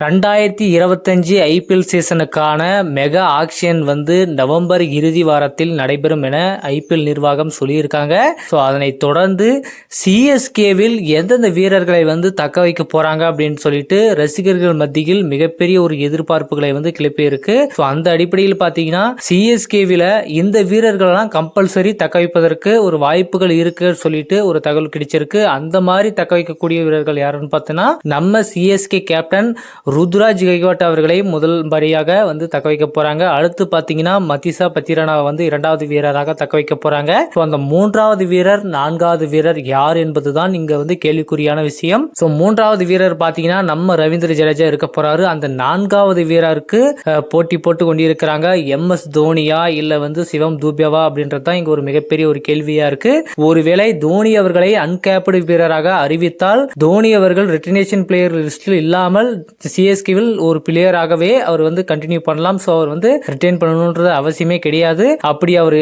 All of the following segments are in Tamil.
ரெண்டாயிரத்தி இருபத்தஞ்சு ஐபிஎல் சீசனுக்கான மெகா ஆக்ஷன் வந்து நவம்பர் இறுதி வாரத்தில் நடைபெறும் என ஐபிஎல் நிர்வாகம் சொல்லியிருக்காங்க. ஸோ அதனை தொடர்ந்து சிஎஸ்கேவில் எந்தெந்த வீரர்களை வந்து தக்க வைக்க போகிறாங்க அப்படின்னு சொல்லிட்டு ரசிகர்கள் மத்தியில் மிகப்பெரிய ஒரு எதிர்பார்ப்புகளை வந்து கிளப்பியிருக்கு ஸோ அந்த அடிப்படையில் பார்த்தீங்கன்னா சிஎஸ்கேவில் இந்த வீரர்களெல்லாம் கம்பல்சரி தக்க வைப்பதற்கு ஒரு வாய்ப்புகள் இருக்கு சொல்லிட்டு ஒரு தகவல் கிடைச்சிருக்கு. அந்த மாதிரி தக்க வைக்கக்கூடிய வீரர்கள் யாருன்னு பார்த்தோன்னா நம்ம சிஎஸ்கே கேப்டன் ருத்ராஜ் கைவாட் அவர்களை முதல் முறையாக வந்து தக்க வைக்க போறாங்க. அடுத்து பாத்தீங்கன்னா மதிசா பத்திரனா வந்து இரண்டாவது வீரராக தக்க வைக்க போறாங்க. ஸோ அந்த மூன்றாவது வீரர் நான்காவது வீரர் யார் என்பதுதான் இங்க வந்து கேள்விக்குறியான விஷயம். ஸோ மூன்றாவது வீரர் பாத்தீங்கன்னா நம்ம ரவீந்திர ஜடேஜா இருக்க போறாரு. அந்த நான்காவது வீரருக்கு போட்டி போட்டு கொண்டிருக்கிறாங்க. எம் எஸ் தோனியா இல்ல வந்து சிவம் தூபியாவா அப்படின்றது தான் இங்க ஒரு மிகப்பெரிய ஒரு கேள்வியா இருக்கு. ஒருவேளை தோனி அவர்களை அன்கேப்டு வீரராக அறிவித்தால் தோனி அவர்கள் ரெட்டினேஷன் பிளேயர் லிஸ்டில் இல்லாமல் சிஎஸ்கேவில் ஒரு பிளேயராகவே அவர் வந்து கண்டினியூ பண்ணலாம். ஸோ அவர் வந்து ரிட்டைன் பண்ணணுன்றது அவசியமே கிடையாது. அப்படி அவர்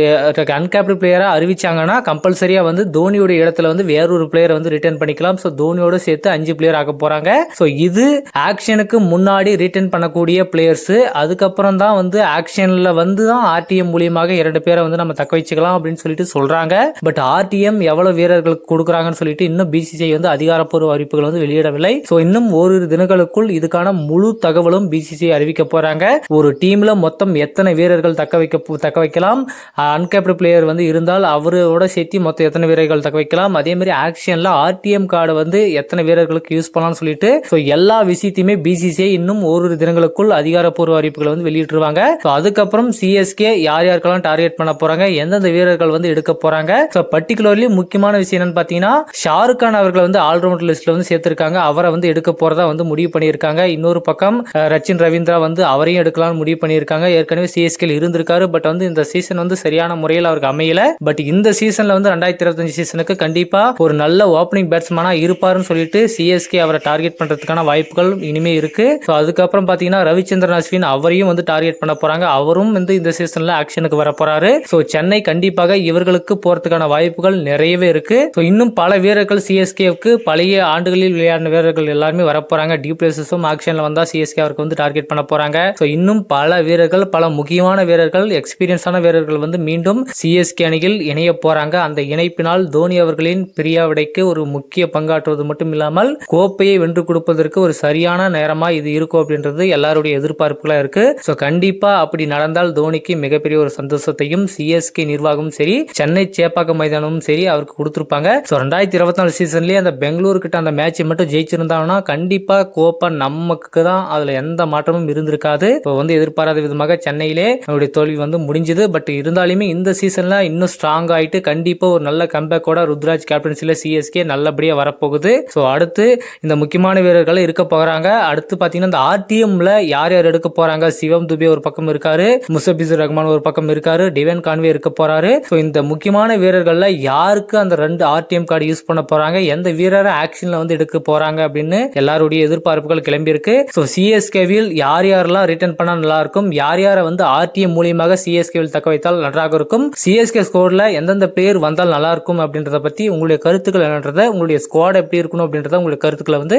அன்கேப்டு பிளேயராக அறிவிச்சாங்கன்னா கம்பல்சரியாக வந்து தோனியோட இடத்துல வந்து வேறொரு பிளேயரை வந்து ரிட்டர்ன் பண்ணிக்கலாம். ஸோ தோனியோட சேர்த்து அஞ்சு பிளேயர் ஆக போகிறாங்க ஸோ இது ஆக்ஷனுக்கு முன்னாடி ரிட்டர்ன் பண்ணக்கூடிய பிளேயர்ஸ் அதுக்கப்புறம் தான் வந்து ஆக்ஷனில் வந்து தான் ஆர்டிஎம் மூலியமாக இரண்டு பேரை வந்து நம்ம தக்க வச்சுக்கலாம் அப்படின்னு சொல்லிட்டு சொல்கிறாங்க பட் ஆர்டிஎம் எவ்வளோ வீரர்களுக்கு கொடுக்குறாங்கன்னு சொல்லிட்டு இன்னும் பிசிசிஐ வந்து அதிகாரப்பூர்வ அறிவிப்புகள் வந்து வெளியிடவில்லை. ஸோ இன்னும் ஓரிரு தினங்களுக்குள் இதுக்கான முழு தகவலும் பிசிசிஐ அறிவிக்க போறாங்க. ஒரு டீம்ல மொத்தம் எத்தனை வீரர்கள் தக்க வைக்க தக்க வைக்கலாம்? அன்கேப்டு பிளேயர் வந்து இருந்தால் அவரோட சேர்த்து மொத்தம் எத்தனை வீரர்கள் தக்க வைக்கலாம்? அதே மாதிரி ஆக்ஷன்ல ஆர்டிஎம் கார்டு வந்து எத்தனை வீரர்களுக்கு யூஸ் பண்ணலாம்னு சொல்லிட்டு ஸோ எல்லா விஷயத்தையுமே பிசிசிஐ இன்னும் ஓரிரு தினங்களுக்குள் அதிகாரப்பூர்வ அறிவிப்புகளை வந்து வெளியிட்டுருவாங்க. ஸோ அதுக்கப்புறம் சிஎஸ்கே யார் யாருக்கெல்லாம் டார்கெட் பண்ண போறாங்க? எந்தெந்த வீரர்கள் வந்து எடுக்க போறாங்க? ஸோ பர்டிகுலர்லி முக்கியமான விஷயம் என்னன்னு பார்த்தீங்கன்னா ஷாருக் கான் அவர்களை வந்து ஆல்ரவுண்டர் லிஸ்ட்ல வந்து சேர்த்திருக்காங்க. அவரை வந்து எடுக்க போறதா வந்து முடிவு பண்ணியிருக்காங்க. இன்னொரு பக்கம் ரச்சின் ரவீந்திரா வந்து அவரையும் எடுக்கலாம்னு முடிவு பண்ணியிருக்காங்க. ஏற்கனவே சிஎஸ்கேல இருந்திருக்காரு. பட் வந்து இந்த சீசன் வந்து சரியான முறையில் அவருக்கு அமையல. பட் இந்த சீசன்ல வந்து ரெண்டாயிரத்தி இருபத்தஞ்சு சீசனுக்கு கண்டிப்பா ஒரு நல்ல ஓப்பனிங் பேட்ஸ்மேனா இருப்பாருன்னு சொல்லிட்டு சிஎஸ்கே அவரை டார்கெட் பண்றதுக்கான வாய்ப்புகள் இனிமே இருக்கு. ஸோ அதுக்கப்புறம் பாத்தீங்கன்னா ரவிச்சந்திரன் அஸ்வின் அவரையும் வந்து டார்கெட் பண்ண போறாங்க. அவரும் வந்து இந்த சீசன்ல ஆக்ஷனுக்கு வர போறாரு. ஸோ சென்னை கண்டிப்பாக இவர்களுக்கு போறதுக்கான வாய்ப்புகள் நிறையவே இருக்கு. ஸோ இன்னும் பல வீரர்கள் சிஎஸ்கேவுக்கு பழைய ஆண்டுகளில் விளையாடின வீரர்கள் எல்லாருமே வர போறாங்க. டியூப்ளேசஸும் ஆக்ஷனில் வந்தால் சிஎஸ்கே அவருக்கு வந்து டார்கெட் பண்ண போகிறாங்க ஸோ இன்னும் பல வீரர்கள் பல முக்கியமான வீரர்கள் எக்ஸ்பீரியன்ஸான வீரர்கள் வந்து மீண்டும் சிஎஸ்கே அணியில் இணைய போகிறாங்க அந்த இணைப்பினால் தோனி அவர்களின் பிரியாவிடைக்கு ஒரு முக்கிய பங்காற்றுவது மட்டும் இல்லாமல் கோப்பையை வென்று கொடுப்பதற்கு ஒரு சரியான நேரமாக இது இருக்கும் அப்படின்றது எல்லாருடைய எதிர்பார்ப்புகளாக இருக்குது ஸோ கண்டிப்பாக அப்படி நடந்தால் தோனிக்கு மிகப்பெரிய ஒரு சந்தோஷத்தையும் சிஎஸ்கே நிர்வாகமும் சரி சென்னை சேப்பாக்கம் மைதானமும் சரி அவருக்கு கொடுத்துருப்பாங்க. ஸோ ரெண்டாயிரத்தி இருபத்தி நாலு சீசன்லேயே அந்த பெங்களூர் கிட்ட அந்த மேட்சை மட்டும் ஜெயிச்சிருந்தாங்கன்னா கண்டிப்பாக கோப்பை நம்ம நமக்கு தான் அதுல எந்த மாற்றமும் இருந்திருக்காது. இப்போ வந்து எதிர்பாராத விதமாக சென்னையிலே அவருடைய தோல்வி வந்து முடிஞ்சது. பட் இருந்தாலுமே இந்த சீசன்ல இன்னும் ஸ்ட்ராங் ஆயிட்டு கண்டிப்பா ஒரு நல்ல கம்பேக்கோட ருத்ராஜ் கேப்டன்சில சிஎஸ்கே நல்லபடியா வரப்போகுது. ஸோ அடுத்து இந்த முக்கியமான வீரர்கள் இருக்க போகிறாங்க அடுத்து பாத்தீங்கன்னா இந்த ஆர்டிஎம்ல யார் யார் எடுக்க போறாங்க? சிவம் துபே ஒரு பக்கம் இருக்காரு. முசபிசுர் ரஹ்மான் ஒரு பக்கம் இருக்காரு. டிவன் கான்வே இருக்க போறாரு. ஸோ இந்த முக்கியமான வீரர்கள்ல யாருக்கு அந்த ரெண்டு ஆர்டிஎம் கார்டு யூஸ் பண்ண போறாங்க? எந்த வீரரை ஆக்ஷன்ல வந்து எடுக்க போறாங்க அப்படின்னு எல்லாருடைய எதிர்பார்ப்புகள் கிளம்பி இருக்கு. ஸோ சிஎஸ்கேவில் யார் யாரெல்லாம் ரிட்டர்ன் பண்ணா நல்லா இருக்கும் யார் யாரை வந்து ஆர்டிஎம் மூலியமாக சிஎஸ்கேவில் தக்க வைத்தால் நன்றாக இருக்கும்? சிஎஸ்கே ஸ்கோர்ல எந்தெந்த பிளேயர் வந்தால் நல்லா இருக்கும் அப்படின்றத பத்தி உங்களுடைய கருத்துக்கள் என்னன்றத உங்களுடைய ஸ்குவாட் எப்படி இருக்கணும் அப்படின்றத உங்களுடைய கருத்துக்களை வந்து